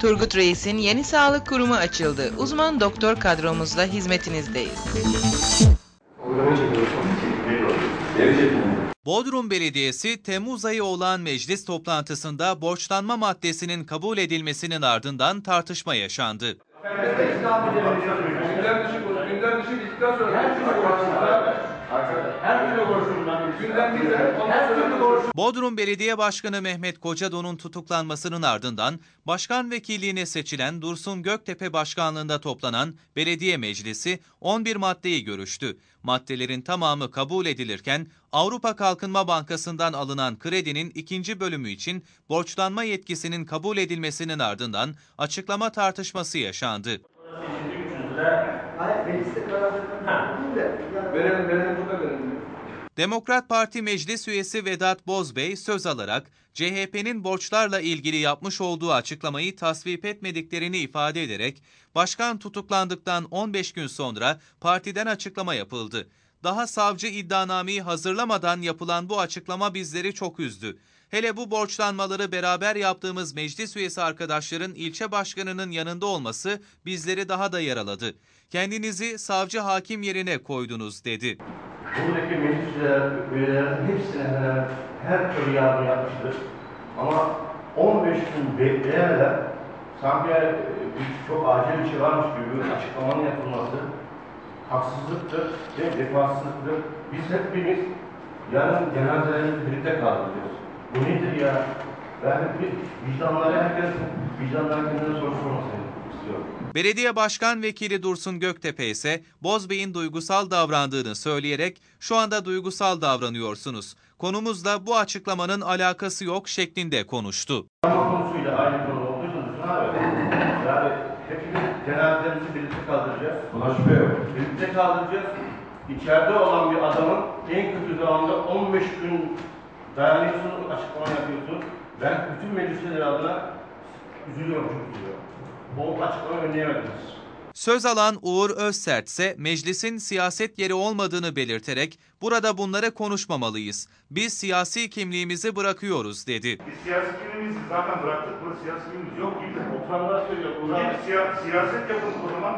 Turgut Reis'in yeni sağlık kurumu açıldı. Uzman doktor kadromuzla hizmetinizdeyiz. Bodrum Belediyesi Temmuz ayı olan meclis toplantısında borçlanma maddesinin kabul edilmesinin ardından tartışma yaşandı. Gündem dışı konuş. Gündem dışı bittikten sonra her türlü konuşuruz. Her türlü konuşuruz. Gündem değil de ondan sonra konuşuruz. Bodrum Belediye Başkanı Mehmet Kocadon'un tutuklanmasının ardından başkan vekilliğine seçilen Dursun Göktepe başkanlığında toplanan belediye meclisi 11 maddeyi görüştü. Maddelerin tamamı kabul edilirken Avrupa Kalkınma Bankası'ndan alınan kredinin ikinci bölümü için borçlanma yetkisinin kabul edilmesinin ardından açıklama tartışması yaşandı. Demokrat Parti Meclis Üyesi Vedat Bozbey söz alarak CHP'nin borçlarla ilgili yapmış olduğu açıklamayı tasvip etmediklerini ifade ederek başkan tutuklandıktan 15 gün sonra partiden açıklama yapıldı. Daha savcı iddianameyi hazırlamadan yapılan bu açıklama bizleri çok üzdü. Hele bu borçlanmaları beraber yaptığımız meclis üyesi arkadaşların ilçe başkanının yanında olması bizleri daha da yaraladı. Kendinizi savcı hakim yerine koydunuz dedi. Buradaki meclis üyeler- üyelerinin hepsine hemen her türlü yardım yapmıştır. Ama 15 gün bekleyenler sanki e, çok acil bir şey varmış gibi açıklamanın yapılması haksızlıktır ve vefasızlıktır. Biz hepimiz yarın cenazelerimizi birlikte kaldıracağız. Bu nedir ya? Ben bir vicdanları herkesin vicdanları kendine soru sormasını istiyorum. Belediye Başkan Vekili Dursun Göktepe ise Bozbey'in duygusal davrandığını söyleyerek şu anda duygusal davranıyorsunuz. Konumuzla bu açıklamanın alakası yok şeklinde konuştu. Ama konusuyla aynı konu olduğu için abi. Yani cenazelerimizi birlikte kaldıracağız. Buna şüphe yok. Birlikte kaldıracağız. İçeride olan bir adamın en kötü zamanda 15 gün dayanıyorsun, açıklama yapıyorsun. Ben bütün meclisler adına üzülüyorum, çok üzülüyorum. O açıklamayı önleyemediniz. Söz alan Uğur Özsert ise meclisin siyaset yeri olmadığını belirterek burada bunları konuşmamalıyız. Biz siyasi kimliğimizi bırakıyoruz dedi. Biz siyasi kimliğimizi zaten bıraktık. Burada siyasi kimliğimiz yok gibi. Oturanlara söylüyorum. Gidip siya, siyaset yapın o zaman.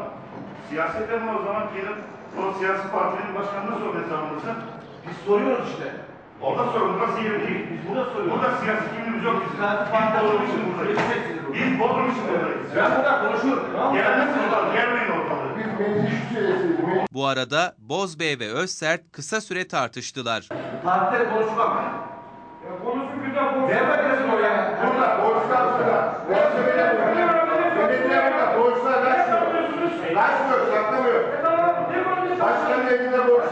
Siyaset yapın o zaman gelin o siyasi partinin başkanına sorun hesabınızı. Biz soruyoruz işte. Orada sorun, burası yeri değil. Biz burada soruyoruz. Burada siyasi kimliğimiz yok. Siyasi Biz partiler Bodrum için buradayız. Göreceksiniz burada. Biz Bodrum için buradayız. Ben burada konuşuyorum. Tamam mı? Gelmesin oradan, gelmeyin ortalığı. Bu arada Bozbey ve Özsert kısa süre tartıştılar. Partileri konuşmak. Konusu güzel boş. Devlet oraya. Burada borçlar burada. Borçlar burada. Belediye burada. Borçlar kaçmıyor. Kaçmıyor, saklamıyor. Başkanın evinde borçlar.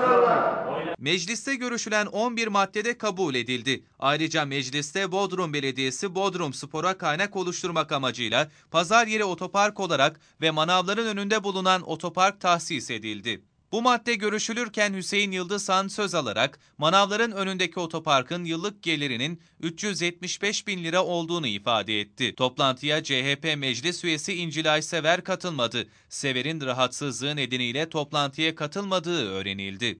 Mecliste görüşülen 11 maddede kabul edildi. Ayrıca mecliste Bodrum Belediyesi Bodrum Spor'a kaynak oluşturmak amacıyla pazar yeri otopark olarak ve manavların önünde bulunan otopark tahsis edildi. Bu madde görüşülürken Hüseyin Yıldızhan söz alarak manavların önündeki otoparkın yıllık gelirinin 375 bin lira olduğunu ifade etti. Toplantıya CHP meclis üyesi İncilay Sever katılmadı. Sever'in rahatsızlığı nedeniyle toplantıya katılmadığı öğrenildi.